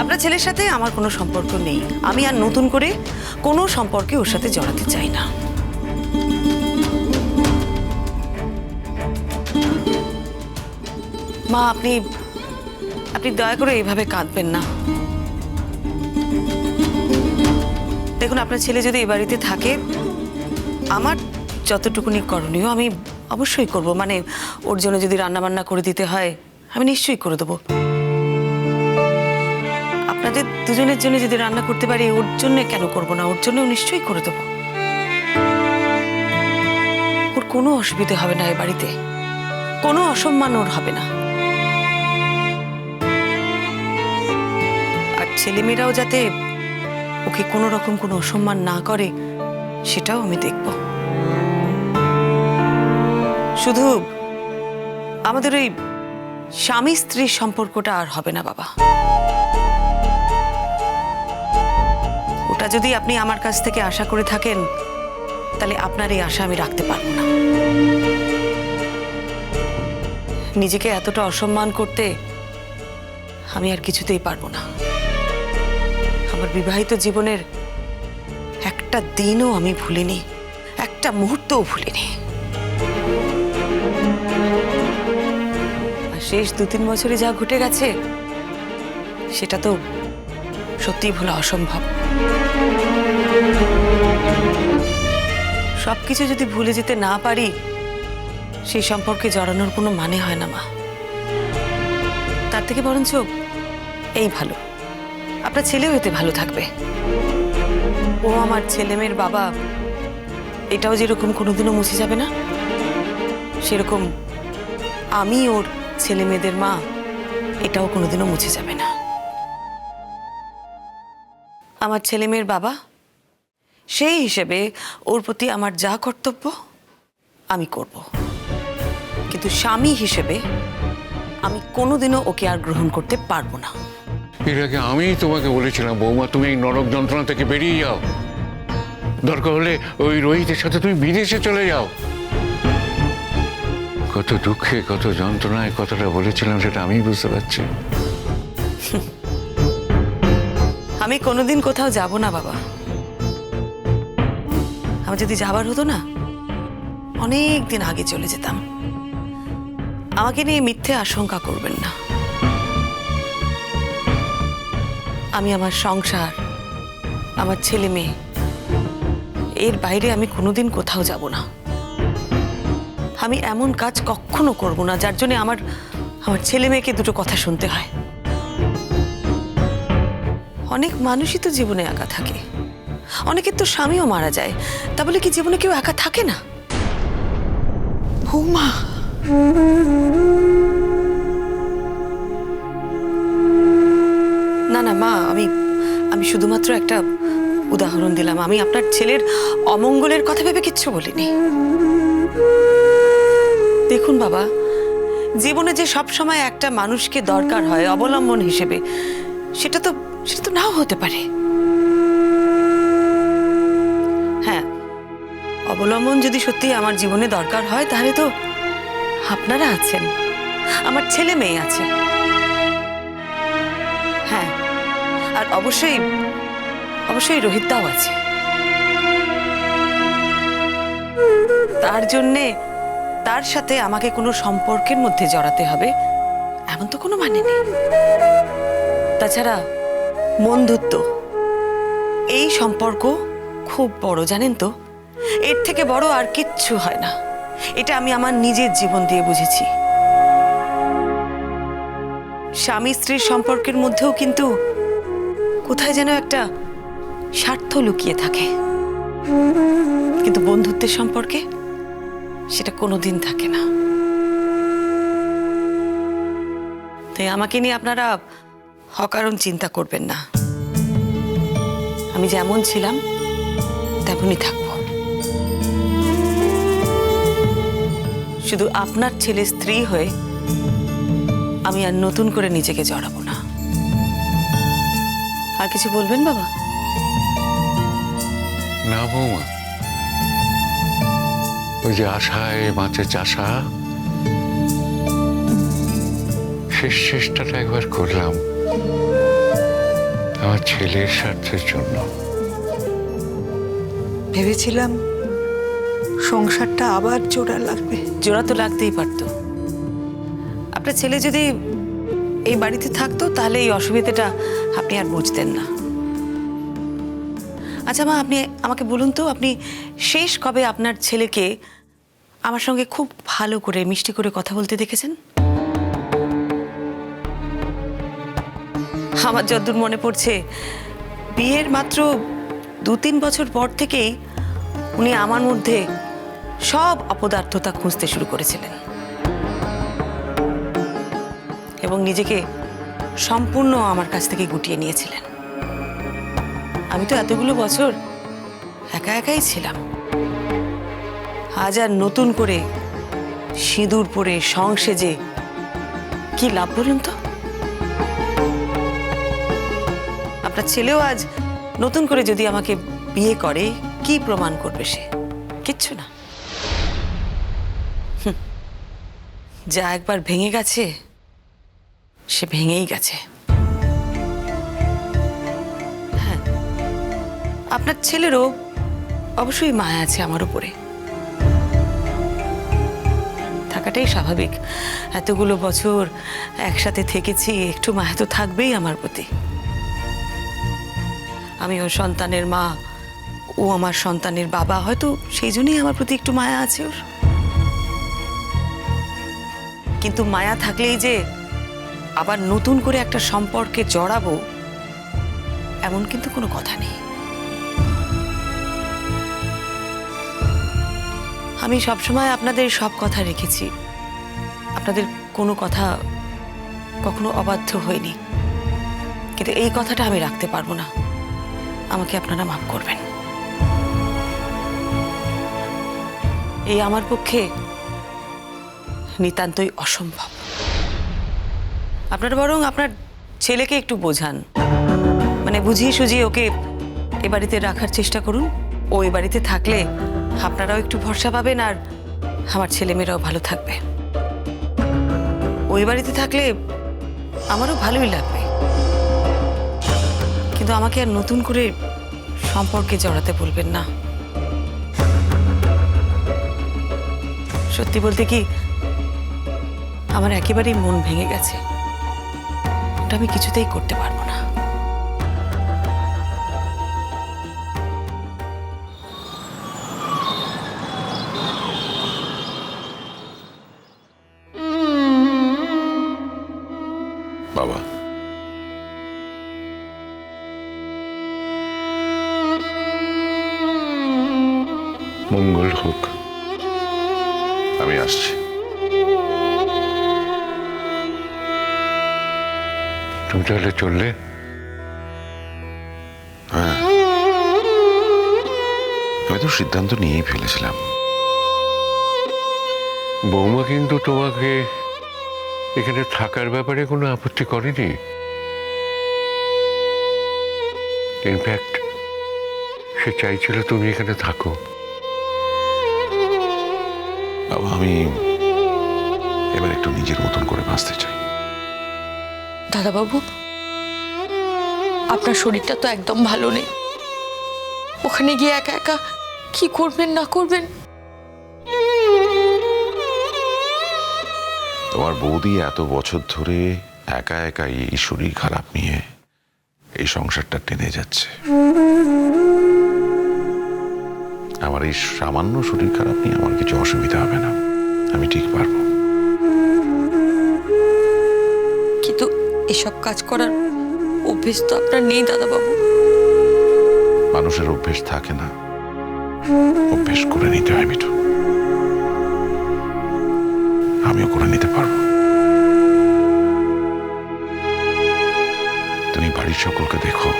আপনার ছেলের সাথে আমার কোনো সম্পর্ক নেই। আমি আর নতুন করে কোনো সম্পর্কে ওর সাথে জড়াতে চাই না। মা, আপনি আপনি দয়া করে এইভাবে কাঁদবেন না। দেখুন, আপনার ছেলে যদি এ বাড়িতে থাকে, আমার যতটুকুনি করণীয় আমি অবশ্যই করব। মানে ওর জন্য যদি রান্না বান্না করে দিতে হয়, আমি নিশ্চয়ই করে দেবো। আপনাদের দুজনের জন্য যদি রান্না করতে পারি, ওর জন্য কেন করব না? ওর জন্য নিশ্চয়ই করে দেবো। ওর কোনো অসুবিধে হবে না এ বাড়িতে। কোনো অসম্মান ওর হবে না। আর ছেলেমেয়েরাও যাতে ওকে কোনো রকম কোনো অসম্মান না করে, সেটাও আমি দেখব। শুধু আমাদের ওই স্বামী স্ত্রীর সম্পর্কটা আর হবে না, বাবা। যদি আপনি আমার কাছ থেকে আশা করে থাকেন, তাহলে আপনার এই আশা আমি রাখতে পারব না। নিজেকে এতটা অসম্মান করতে আমি আর কিছুতেই পারব না। আমার বিবাহিত জীবনের একটা দিনও আমি ভুলিনি, একটা মুহূর্তও ভুলিনি। আর শেষ দু তিন বছরে যা ঘটে গেছে, সেটা তো সত্যিই ভোলা অসম্ভব। সবকিছু যদি ভুলে যেতে না পারি, সেই সম্পর্কে জড়ানোর কোনো মানে হয় না, মা। তার থেকে বরঞ্চ এই ভালো। আপনার ছেলেও এতে ভালো থাকবে। ও আমার ছেলেমেয়ের বাবা, এটাও যেরকম কোনোদিনও মুছে যাবে না, সেরকম আমি ওর ছেলে মেয়েদের মা, এটাও কোনোদিনও মুছে যাবে না। আমার ছেলে মেয়ের বাবা সেই হিসেবে ওর প্রতি আমার যা কর্তব্য আমি করব। কিন্তু স্বামী হিসেবে আমি কোনোদিনও ওকে আর গ্রহণ করতে পারব না। এর আগে আমিই তোমাকে বলেছিলাম বৌমা তুমি এই নরক যন্ত্রণা থেকে বেরিয়ে যাও। দরকার হলে ওই রোহিতের সাথে তুমি বিদেশে চলে যাও। কত দুঃখে কত যন্ত্রণায় কথাটা বলেছিলাম সেটা আমি বুঝতে পারছি। আমি কোনোদিন কোথাও যাব না, বাবা। আমার যদি যাবার হতো না, অনেক দিন আগে চলে যেতাম। আমাকে নিয়ে মিথ্যে আশঙ্কা করবেন না। আমি আমার সংসার, আমার ছেলে মেয়ে, এর বাইরে আমি কোনোদিন কোথাও যাব না। আমি এমন কাজ কখনো করব না, যার জন্য আমার আমার ছেলে মেয়েকে দুটো কথা শুনতে হয়। অনেক মানুষই তো জীবনে একা থাকে। অনেকের তো স্বামীও মারা যায়। তা বলে কি জীবনে কেউ একা থাকে না? বৌমা! না না, মা, আমি আমি শুধুমাত্র একটা উদাহরণ দিলাম। আমি আপনার ছেলের অমঙ্গলের কথা ভেবে কিচ্ছু বলিনি। দেখুন বাবা, জীবনে যে সব সময় একটা মানুষকে দরকার হয় অবলম্বন হিসেবে সেটা তো সেটা তো নাও হতে পারে। হ্যাঁ অবলম্বন যদি সত্যি আমার জীবনে দরকার হয়, তাহলে তো আপনারা আছেন। আমার ছেলে মেয়ে আছে। হ্যাঁ আর অবশ্যই অবশ্যই রোহিতদাও আছে। তার জন্যে, তার সাথে আমাকে কোনো সম্পর্কের মধ্যে জড়াতে হবে, এমন তো কোনো মানে নেই। তাছাড়া বন্ধুত্ব, এই সম্পর্ক খুব বড়, জানেন তো? এর থেকে বড় আর কিচ্ছু হয় না। এটা আমি আমার নিজের জীবন দিয়ে বুঝেছি। স্বামী স্ত্রীর সম্পর্কের মধ্যেও কিন্তু কোথায় যেন একটা স্বার্থ লুকিয়ে থাকে। কিন্তু বন্ধুত্বের সম্পর্কে সেটা কোনোদিন থাকে না। তাই আমাকে নিয়ে আপনারা অকারণ চিন্তা করবেন না। আমি যেমন ছিলাম, তেমনই থাকব। শুধু আপনার ছেলে স্ত্রী হয়ে আমি আর নতুন করে নিজেকে জড়াবো না। আর কিছু বলবেন বাবা? না বৌমা। ওই যে আশায় মাছের চাষা। শেষ চেষ্টাটা একবার করলাম। আমার ছেলের স্বার্থের জন্য। ভেবেছিলাম সংসারটা আবার জোড়া লাগবে। জোড়া তো লাগতেই পারতো। আপনার ছেলে যদি এই বাড়িতে থাকতো তাহলে এই অসুবিধাটা আপনি আর বুঝতেন না। আচ্ছা মা আপনি আমাকে বলুন তো আপনি শেষ কবে আপনার ছেলেকে আমার সঙ্গে খুব ভালো করে মিষ্টি করে কথা বলতে দেখেছেন? আমার যদ্দূর মনে পড়ছে। বিয়ের মাত্র দু তিন বছর পর থেকেই উনি আমার মধ্যে সব অপদার্থতা খুঁজতে শুরু করেছিলেন। এবং নিজেকে সম্পূর্ণ আমার কাছ থেকে গুটিয়ে নিয়েছিলেন। আমি তো এতগুলো বছর একা একাই ছিলাম। আজ আর নতুন করে সিঁদুর পরে সংসেজে কি লাভ বলুন তো? আপনার ছেলেও আজ নতুন করে যদি আমাকে বিয়ে করে, কি প্রমাণ করবে সে? কিচ্ছু না। যা একবার ভেঙে গেছে, সে ভেঙেই গেছে। হ্যাঁ আপনার ছেলেরও অবশ্যই মায়া আছে আমার উপরে। থাকাটাই স্বাভাবিক। এতগুলো বছর একসাথে থেকেছি, একটু মায়া তো থাকবেই আমার প্রতি। আমি ওর সন্তানের মা। ও আমার সন্তানের বাবা। হয়তো সেই জন্যই আমার প্রতি একটু মায়া আছে ওর। কিন্তু মায়া থাকলেই যে আবার নতুন করে একটা সম্পর্কে জড়াবো, এমন কিন্তু কোনো কথা নেই। আমি সবসময় আপনাদের সব কথা রেখেছি। আপনাদের কোনো কথা কখনো অবাধ্য হয়নি কিন্তু এই কথাটা আমি রাখতে পারব না। আমাকে আপনারা মাফ করবেন। এই আমার পক্ষে নিতান্তই অসম্ভব। আপনারা বরং আপনার ছেলেকে একটু বোঝান। মানে বুঝিয়ে সুঝিয়ে ওকে এ বাড়িতে রাখার চেষ্টা করুন। ও এ বাড়িতে থাকলে আপনারাও একটু ভরসা পাবেন আর আমার ছেলেমেয়েরাও ভালো থাকবে। ওই বাড়িতে থাকলে আমারও ভালোই লাগবে। কিন্তু আমাকে আর নতুন করে সম্পর্কে জড়াতে বলবেন না। সত্যি বলতে কি, আমার একেবারেই মন ভেঙে গেছে। ওটা আমি কিছুতেই করতে পারব না। মঙ্গল হোক। আমি আসছি। তুমি তাহলে চললে? হ্যাঁ। আমি তো সিদ্ধান্ত নিয়েই ফেলেছিলাম। বৌমা কিন্তু তোমাকে এখানে থাকার ব্যাপারে কোনো আপত্তি করেনি? ইনফ্যাক্ট সে চাইছিল তুমি এখানে থাকো। বাবা আমি এবার একটু নিজের মতন করে বাঁচতে চাই। দাদাবাবু আপনার শরীরটা তো একদম ভালো নেই। ওখানে গিয়ে একা একা কি করবেন না করবেন? তোমার বৌদি এত বছর ধরে একা একাই এই শরীর খারাপ নিয়ে এই সংসারটা টেনে যাচ্ছে। আমার এই সামান্য শরীর খারাপ নিয়ে আমার কিছু অসুবিধা হবে না। আমি ঠিক পারব। কিন্তু এসব কাজ করার অভ্যেস তো আপনার নেই দাদাবাবু। মানুষের অভ্যেস থাকে না। অভ্যেস করে নিতে হয় মিঠু। আমিও করে নিতে পারব। তুমি বাড়ির সকলকে দেখো।